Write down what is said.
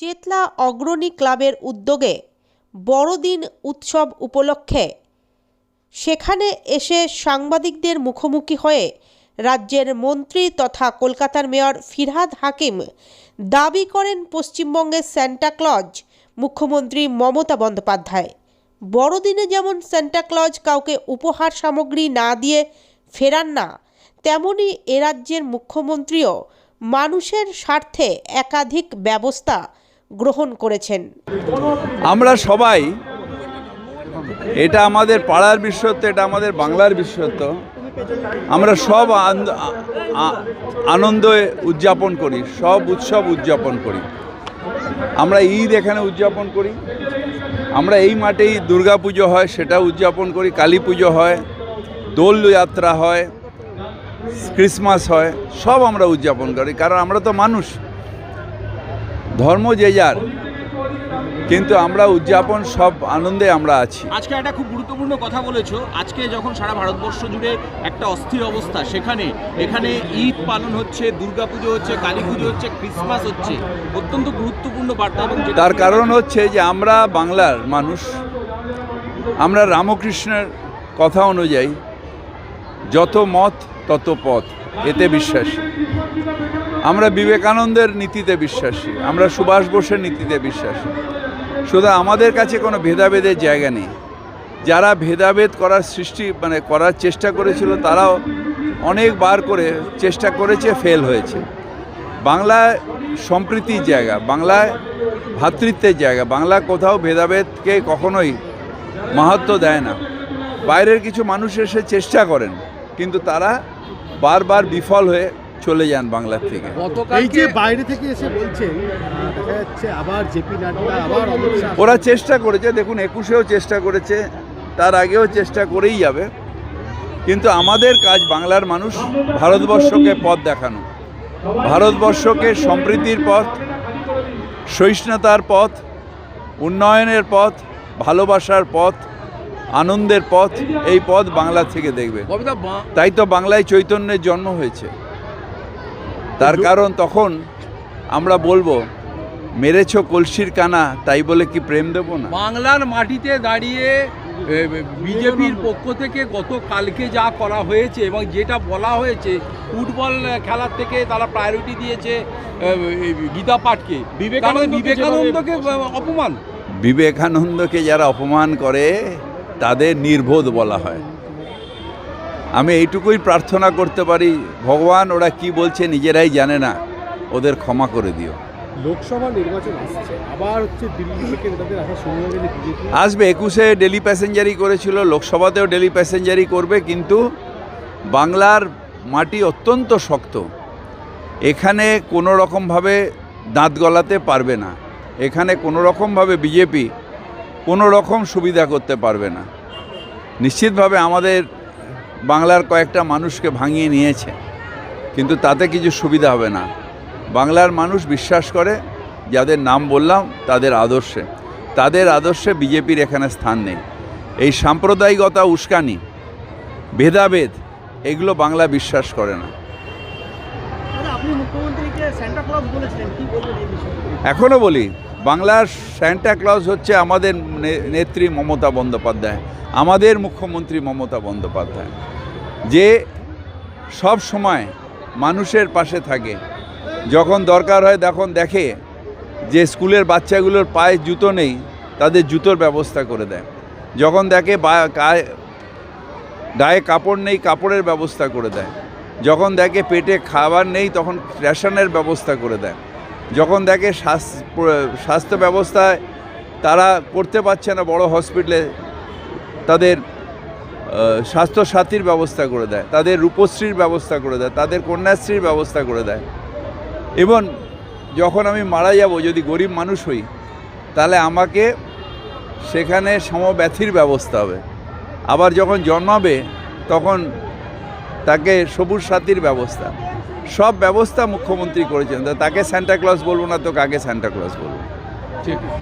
চেতলা অগ্রণী ক্লাবের উদ্যোগে বড়দিন উৎসব উপলক্ষে। সেখানে এসে সাংবাদিকদের মুখোমুখি হয়ে রাজ্যের মন্ত্রী তথা কলকাতার মেয়র ফিরহাদ হাকিম দাবি করেন পশ্চিমবঙ্গের স্যান্টা ক্লজ মুখ্যমন্ত্রী মমতা বন্দ্যোপাধ্যায়। বড়দিনে যেমন স্যান্টা ক্লজ কাউকে উপহার সামগ্রী না দিয়ে ফেরান না, তেমনি এ রাজ্যের মুখ্যমন্ত্রীও মানুষের স্বার্থে একাধিক ব্যবস্থা গ্রহণ করেছেন। আমরা সবাই, এটা আমাদের পাড়ার বিশ্বত্ব, এটা আমাদের বাংলার বিশ্বত্ব, আমরা সব আনন্দ উদযাপন করি, সব উৎসব উদযাপন করি। আমরা ঈদ এখানে উদযাপন করি, আমরা এই মাঠেই দুর্গা পুজো হয়, সেটা উদযাপন করি, কালী পুজো হয় দোল যাত্রা হয়, ক্রিসমাস হয়, সব আমরা উদযাপন করি, কারণ আমরা তো মানুষ। ধর্ম যে যার কিন্তু আমরা উদযাপন সব আনন্দে আমরা আছি। আজকে একটা খুব গুরুত্বপূর্ণ কথা বলেছ। আজকে যখন সারা ভারতবর্ষ জুড়ে একটা অস্থির অবস্থা সেখানে এখানে ঈদ পালন হচ্ছে দুর্গাপুজো হচ্ছে কালী পুজো হচ্ছে ক্রিসমাস হচ্ছে অত্যন্ত গুরুত্বপূর্ণ বার্তা এবং তার কারণ হচ্ছে যে আমরা বাংলার মানুষ আমরা রামকৃষ্ণের কথা অনুযায়ী যত মত তত পথ এতে বিশ্বাসী। আমরা বিবেকানন্দের নীতিতে বিশ্বাসী, আমরা সুভাষ বোসের নীতিতে বিশ্বাসী। শুধু আমাদের কাছে কোনো ভেদাভেদের জায়গা নেই। যারা ভেদাভেদ করার সৃষ্টি মানে করার চেষ্টা করেছিল, তারাও অনেকবার করে চেষ্টা করেছে, ফেল হয়েছে। বাংলায় সম্প্রীতির জায়গা বাংলায় ভাতৃত্বের জায়গা, বাংলা কোথাও ভেদাভেদকে কখনোই মাহাত্ম দেয় না। বাইরের কিছু মানুষ এসে চেষ্টা করেন, কিন্তু তারা বারবার বিফল হয়ে চলে যান বাংলার থেকে। এই যে বাইরে থেকে এসে বলছেন দেখা যাচ্ছে আবার জেপি নাড্ডা আবার ওরা চেষ্টা করেছে দেখুন একুশেও চেষ্টা করেছে তার আগেও চেষ্টা করেই যাবে। কিন্তু আমাদের কাজ বাংলার মানুষ ভারতবর্ষকে পথ দেখানো। ভারতবর্ষকে সম্প্রীতির পথ সহিষ্ণুতার পথ উন্নয়নের পথ ভালোবাসার পথ আনন্দের পথ এই পথ বাংলা থেকে দেখবে। তাই তো বাংলায় চৈতন্যের জন্ম হয়েছে। তার কারণ তখন আমরা বলব মেরেছ কলসির কানা তাই বলে কি প্রেম দেবো না? বাংলার মাটিতে দাঁড়িয়ে বিজেপির পক্ষ থেকে গত কালকে যা করা হয়েছে এবং যেটা বলা হয়েছে ফুটবল খেলার থেকে তারা প্রায়োরিটি দিয়েছে গীতা পাঠকে। বিবেকানন্দকে বিবেকানন্দকে অপমান। বিবেকানন্দকে যারা অপমান করে তাদের নির্বোধ বলা হয়। আমি এইটুকুই প্রার্থনা করতে পারি ভগবান ওরা কি বলছে নিজেরাই জানে না ওদের ক্ষমা করে দিও। লোকসভা নির্বাচন আসছে আবার হচ্ছে দিল্লি থেকে নেতাদের আসা শুরু হয়ে গেলে আসবে একুশে ডেলি প্যাসেঞ্জারি করেছিল লোকসভাতেও ডেলি প্যাসেঞ্জারি করবে কিন্তু বাংলার মাটি অত্যন্ত শক্ত। এখানে কোনো রকমভাবে দাঁত গলাতে পারবে না। এখানে কোনো রকমভাবে বিজেপি কোনো রকম সুবিধা করতে পারবে না। নিশ্চিতভাবে আমাদের বাংলার কয়েকটা মানুষকে ভাঙিয়ে নিয়েছে কিন্তু তাতে কিছু সুবিধা হবে না। বাংলার মানুষ বিশ্বাস করে যাদের নাম বললাম তাদের আদর্শে। তাদের আদর্শে বিজেপির এখানে স্থান নেই। এই সাম্প্রদায়িকতা উস্কানি ভেদাভেদ এগুলো বাংলা বিশ্বাস করে না। বিষয়ে? এখনও বলি বাংলার স্যান্টা ক্লজ হচ্ছে আমাদের নেত্রী মমতা বন্দ্যোপাধ্যায়, আমাদের মুখ্যমন্ত্রী মমতা বন্দ্যোপাধ্যায়, যে সব সময় মানুষের পাশে থাকে। যখন দরকার হয় তখন দেখে যে স্কুলের বাচ্চাগুলোর পায়ে জুতো নেই, তাদের জুতোর ব্যবস্থা করে দেয়। যখন দেখে গায়ে কাপড় নেই, কাপড়ের ব্যবস্থা করে দেয়। যখন দেখে পেটে খাবার নেই, তখন রেশনের ব্যবস্থা করে দেয়। যখন দেখে স্বাস- স্বাস্থ্য ব্যবস্থায় তারা করতে পারছে না বড় হসপিটালে তাদের আহ, স্বাস্থ্যসাথীর ব্যবস্থা করে দেয় তাদের রূপশ্রীর ব্যবস্থা করে দেয় তাদের কন্যাশ্রীর ব্যবস্থা করে দেয়। এবং যখন আমি মারা যাব যদি গরিব মানুষ হই তাহলে আমাকে সেখানে সমব্যথির ব্যবস্থা হবে। আবার যখন জন্মাবে তখন তাকে সবুজ সাথীর ব্যবস্থা। সব ব্যবস্থা মুখ্যমন্ত্রী করেছেন। তাকে স্যান্টা ক্লজ বলব না তো কাকে স্যান্টা বলব? ঠিক।